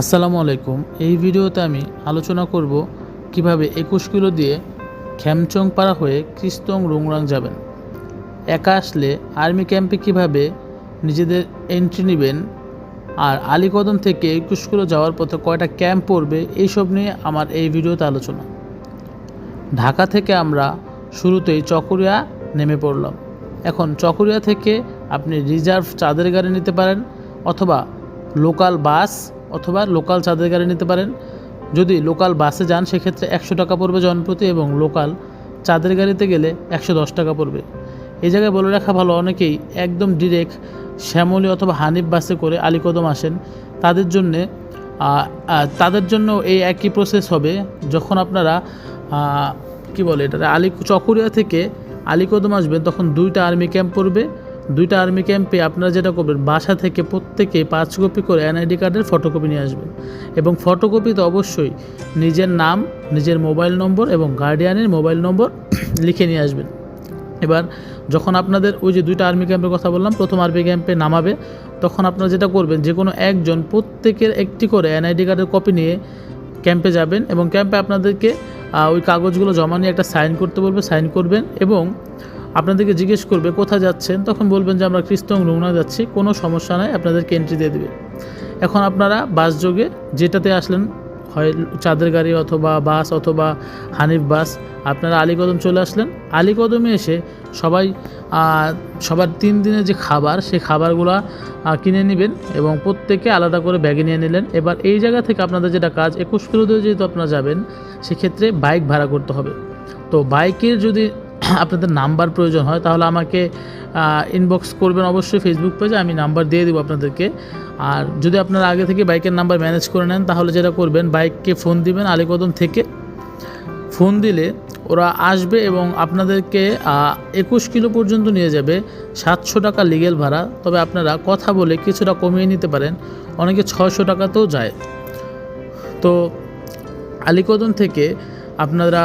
আসসালামু আলাইকুম। এই ভিডিওতে আমি আলোচনা করব কীভাবে একুশ কিলো দিয়ে পাড়া হয়ে ক্রিস্তং রুংরাং যাবেন। একা আসলে আর্মি ক্যাম্পে কীভাবে নিজেদের এন্ট্রি নেবেন আর আলীকদম থেকে একুশ কিলো যাওয়ার পথে কয়টা ক্যাম্প পড়বে, এইসব নিয়ে আমার এই ভিডিওতে আলোচনা। ঢাকা থেকে আমরা শুরুতেই চকরিয়া নেমে পড়লাম। এখন চকরিয়া থেকে আপনি রিজার্ভ চাঁদের গাড়ি নিতে পারেন অথবা লোকাল বাস অথবা লোকাল চাঁদের গাড়ি নিতে পারেন। যদি লোকাল বাসে যান, সেক্ষেত্রে একশো টাকা পড়বে জনপ্রতি এবং লোকাল চাঁদের গাড়িতে গেলে একশো দশ টাকা পড়বে। এই জায়গায় বলে রাখা ভালো, অনেকেই একদম ডিরেক্ট শ্যামলী অথবা হানিফ বাসে করে আলীকদম আসেন। তাদের জন্যে তাদের জন্য এই একই প্রসেস হবে। যখন আপনারা কি বলে এটা আলী চকরিয়া থেকে আলীকদম আসবেন, তখন দুইটা আর্মি ক্যাম্প পড়বে। দুইটা আর্মি ক্যাম্পে আপনারা যেটা করবেন, বাসা থেকে প্রত্যেকে পাঁচ কপি করে এনআইডি কার্ডের ফটোকপি নিয়ে আসবেন। এবং ফটোকপিতে অবশ্যই নিজের নাম, নিজের মোবাইল নম্বর এবং গার্ডিয়ানের মোবাইল নম্বর লিখে নিয়ে আসবেন। এবার যখন আপনাদের ওই যে দুইটা আর্মি ক্যাম্পের কথা বললাম, প্রথম আর্মি ক্যাম্পে নামাবে, তখন আপনারা যেটা করবেন যে কোনো একজন প্রত্যেকের একটি করে এনআইডি কার্ডের কপি নিয়ে ক্যাম্পে যাবেন এবং ক্যাম্পে আপনাদেরকে ওই কাগজগুলো জমা নিয়ে একটা সাইন করতে বলবে, সাইন করবেন এবং আপনাদেরকে জিজ্ঞেস করবে, কোথায় যাচ্ছেন? তখন বলবেন যে, আমরা ক্রিস্তং রুংনা যাচ্ছি, কোনো সমস্যা নাই, আপনাদেরকে এন্ট্রি দিয়ে দেবে। এখন আপনারা বাস যোগে যেটাতে আসলেন, হয় চাঁদের গাড়ি অথবা বাস অথবা হানিফ বাস, আপনারা আলীকদম চলে আসলেন। আলীকদমে এসে সবাই সবার তিন দিনের যে খাবার, সেই খাবারগুলো কিনে নেবেন এবং প্রত্যেকে আলাদা করে ব্যাগে নিয়ে নিলেন। এবার এই জায়গা থেকে আপনাদের যেটা কাজ, একুশ কিলো দিয়ে যেহেতু আপনারা যাবেন, সেক্ষেত্রে বাইক ভাড়া করতে হবে। তো বাইকের যদি আপনাদের নাম্বার প্রয়োজন হয়, তাহলে আমাকে ইনবক্স করবেন অবশ্যই ফেসবুক পেজে আমি নাম্বার দিয়ে দেবো আপনাদেরকে। আর যদি আপনারা আগে থেকে বাইকের নাম্বার ম্যানেজ করে নেন, তাহলে যেটা করবেন বাইককে ফোন দিবেন আলীকদম থেকে। ফোন দিলে ওরা আসবে এবং আপনাদেরকে একুশ কিলো পর্যন্ত নিয়ে যাবে, সাতশো টাকা লিগেল ভাড়া। তবে আপনারা কথা বলে কিছুটা কমিয়ে নিতে পারেন, অনেকে ছশো টাকাতেও যায়। তো আলীকদম থেকে আপনারা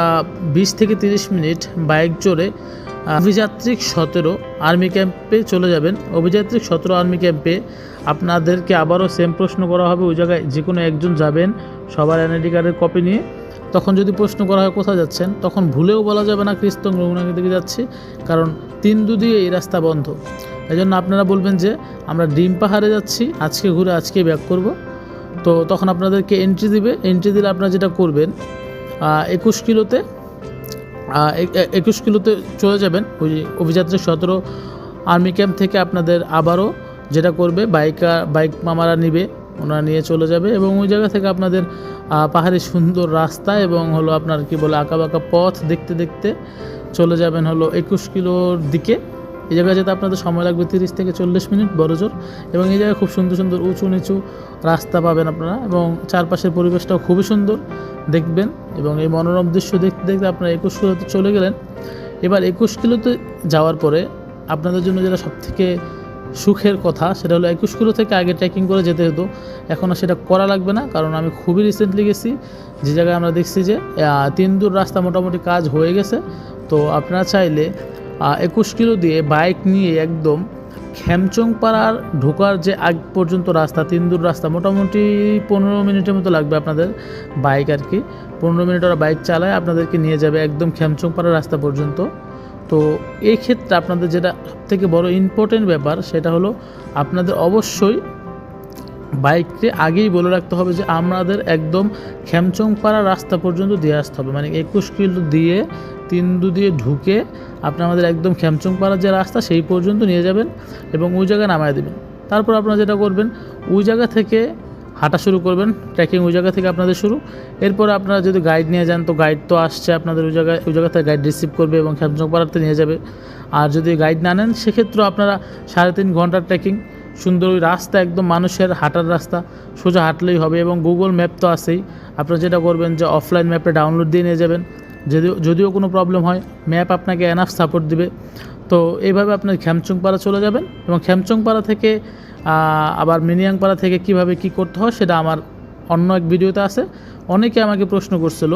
বিশ থেকে তিরিশ মিনিট বাইক চড়ে অভিযাত্রিক সতেরো আর্মি ক্যাম্পে চলে যাবেন। অভিযাত্রিক সতেরো আর্মি ক্যাম্পে আপনাদেরকে আবারও সেম প্রশ্ন করা হবে, ওই জায়গায় যে কোনো একজন যাবেন সবার এনআইডি কার্ডের কপি নিয়ে। তখন যদি প্রশ্ন করা হয় কোথায় যাচ্ছেন, তখন ভুলেও বলা যাবে না ক্রিস্তং রঘুনাথের দিকে যাচ্ছি, কারণ তিন দুদিয়ে এই রাস্তা বন্ধ। এই জন্য আপনারা বলবেন যে, আমরা ডিম পাহাড়ে যাচ্ছি, আজকে ঘুরে আজকে ব্যাক করব। তো তখন আপনাদেরকে এন্ট্রি দিবে। এন্ট্রি দিলে আপনারা যেটা করবেন একুশ কিলোতে একুশ কিলোতে চলে যাবেন ওই অভিযাত্রী সতেরো আর্মি ক্যাম্প থেকে আপনাদের আবারও যেটা করবে, বাইকা, বাইক মামারা নিবে, ওনারা নিয়ে চলে যাবে এবং ওই জায়গা থেকে আপনাদের পাহাড়ি সুন্দর রাস্তা এবং হলো আপনার কি বলে আঁকা বাঁকা পথ দেখতে দেখতে চলে যাবেন হলো একুশ কিলোর দিকে। এই জায়গায় যেতে আপনাদের সময় লাগবে তিরিশ থেকে চল্লিশ মিনিট, বড় জোর। এবং এই জায়গায় খুব সুন্দর সুন্দর উঁচু নিচু রাস্তা পাবেন আপনারা এবং চারপাশের পরিবেশটাও খুবই সুন্দর। দেখবেন এবং এই মনোরম দৃশ্য দেখতে দেখতে আপনারা একুশ কিলোতে চলে গেলেন। এবার একুশ কিলোতে যাওয়ার পরে আপনাদের জন্য যেটা সবথেকে সুখের কথা, সেটা হলো একুশ কিলো থেকে আগে ট্রেকিং করে যেতে হতো। এখন আর সেটা করা লাগবে না, কারণ আমি খুবই রিসেন্টলি গেছি। যে জায়গায় আমরা দেখছি যে তিন দূর রাস্তা মোটামুটি কাজ হয়ে গেছে। তো আপনারা চাইলে একুশ কিলো দিয়ে বাইক নিয়ে একদম পাড়ার ঢোকার যে আগ পর্যন্ত রাস্তা, তিন দূর রাস্তা, মোটামুটি পনেরো মিনিটের মতো লাগবে আপনাদের বাইক আর কি। পনেরো মিনিট ওরা বাইক চালায়, আপনাদেরকে নিয়ে যাবে একদম পাড়ার রাস্তা পর্যন্ত। তো এই ক্ষেত্রে আপনাদের যেটা সবথেকে বড় ইম্পর্টেন্ট ব্যাপার, সেটা হলো আপনাদের অবশ্যই বাইককে আগেই বলে রাখতে হবে যে আমাদের একদম খ্যামচংপাড়া রাস্তা পর্যন্ত দিয়ে আসতে হবে। মানে একুশ কিলো দিয়ে, তিন দু দিয়ে ঢুকে আপনি আমাদের একদম খ্যামচংপাড়ার যে রাস্তা সেই পর্যন্ত নিয়ে যাবেন এবং ওই জায়গায় নামায় দেবেন। তারপর আপনারা যেটা করবেন, ওই জায়গা থেকে হাঁটা শুরু করবেন, ট্রেকিং ওই জায়গা থেকে আপনাদের শুরু। এরপর আপনারা যদি গাইড নিয়ে যান, তো গাইড তো আসছে আপনাদের ওই জায়গায়, ওই জায়গা থেকে গাইড রিসিভ করবে এবং খ্যামচংপাড়াতে নিয়ে যাবে। আর যদি গাইড না নেন, সেক্ষেত্রেও আপনারা সাড়ে তিন ঘণ্টার ট্রেকিং সুন্দর ওই রাস্তা একদম মানুষের হাঁটার রাস্তা, সোজা হাঁটলেই হবে এবং গুগল ম্যাপ তো আছেই। আপনারা যেটা করবেন যে অফলাইন ম্যাপে ডাউনলোড দিয়ে নিয়ে যাবেন। যদিও যদিও কোনো প্রবলেম হয় ম্যাপ আপনাকে এনাফ সাপোর্ট দিবে। তো এইভাবে আপনার খ্যামচংপাড়া চলে যাবেন এবং খ্যামচংপাড়া থেকে আবার মিনিয়াংপাড়া থেকে কীভাবে কি করতে হয় সেটা আমার অন্য এক ভিডিওতে আছে। অনেকে আমাকে প্রশ্ন করছিল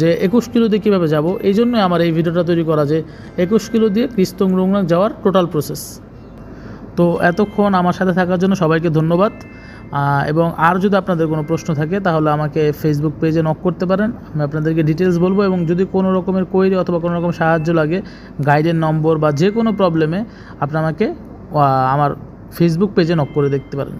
যে একুশ কিলো দিয়ে কীভাবে যাব? এই জন্যই আমার এই ভিডিওটা তৈরি করা যে একুশ কিলো দিয়ে ক্রিস্তং রুংনাক যাওয়ার টোটাল প্রসেস তো এতক্ষণ আমার সাথে থাকার জন্য সবাইকে ধন্যবাদ। এবং আর যদি আপনাদের কোনো প্রশ্ন থাকে, তাহলে আমাকে ফেসবুক পেজে নক করতে পারেন। আমি আপনাদেরকে ডিটেলস বলব এবং যদি কোনো রকমের কোয়েরি অথবা কোনো রকম সাহায্য লাগে গাইডের নম্বর বা যে কোনো প্রবলেমে আপনি আমাকে আমার ফেসবুক পেজে নক করে দেখতে পারেন।